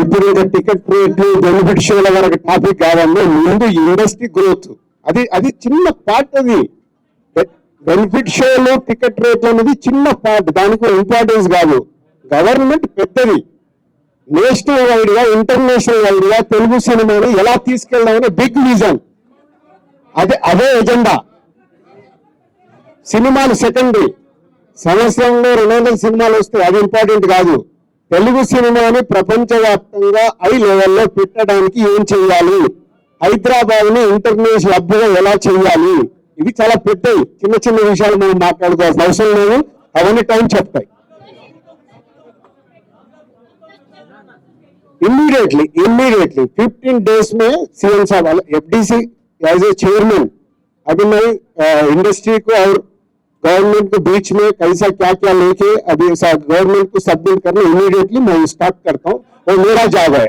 ఇప్పుడు ఇంకా టికెట్ రేట్లు బెనిఫిట్ షోల వరకు టాపిక్ కాదండి. ముందు ఇండస్ట్రీ గ్రోత్ అది అది చిన్న పార్ట్ అది. బెనిఫిట్ షోలు టికెట్ రేట్లు అనేది చిన్న పార్ట్ దానికి ఇంపార్టెన్స్ కాదు. గవర్నమెంట్ పెద్దది. నేషనల్ వైడ్గా ఇంటర్నేషనల్ వైడ్గా తెలుగు సినిమాని ఎలా తీసుకెళ్దామని బిగ్ విజన్ అదే అదే ఎజెండా సినిమాలు సెకండరీ సంవత్సరంలో రెండు వందల సినిమాలు వస్తాయి అది ఇంపార్టెంట్ కాదు. తెలుగు సినిమాని ప్రపంచవ్యాప్తంగా ఐ లెవెల్లో పెట్టడానికి ఏం చేయాలి హైదరాబాద్ ని ఇంటర్నేషనల్ హబ్గా ఎలా చేయాలి ఇవి చాలా పెద్దవి చిన్న చిన్న విషయాలు మనం మాట్లాడుకోవాల్సిన అవసరం లేదు అవన్నీ టైం చెప్తాయి इमीडिएटली इमीडिएटली 15 डेज में सीएम साहब एफडीसी एज ए चेयरमैन अभी मैं इंडस्ट्री को और गवर्नमेंट के बीच में कैसा क्या क्या लेके अभी गवर्नमेंट को सबमिट करना इमीडिएटली मैं स्टार्ट करता हूँ और मेरा जॉब है।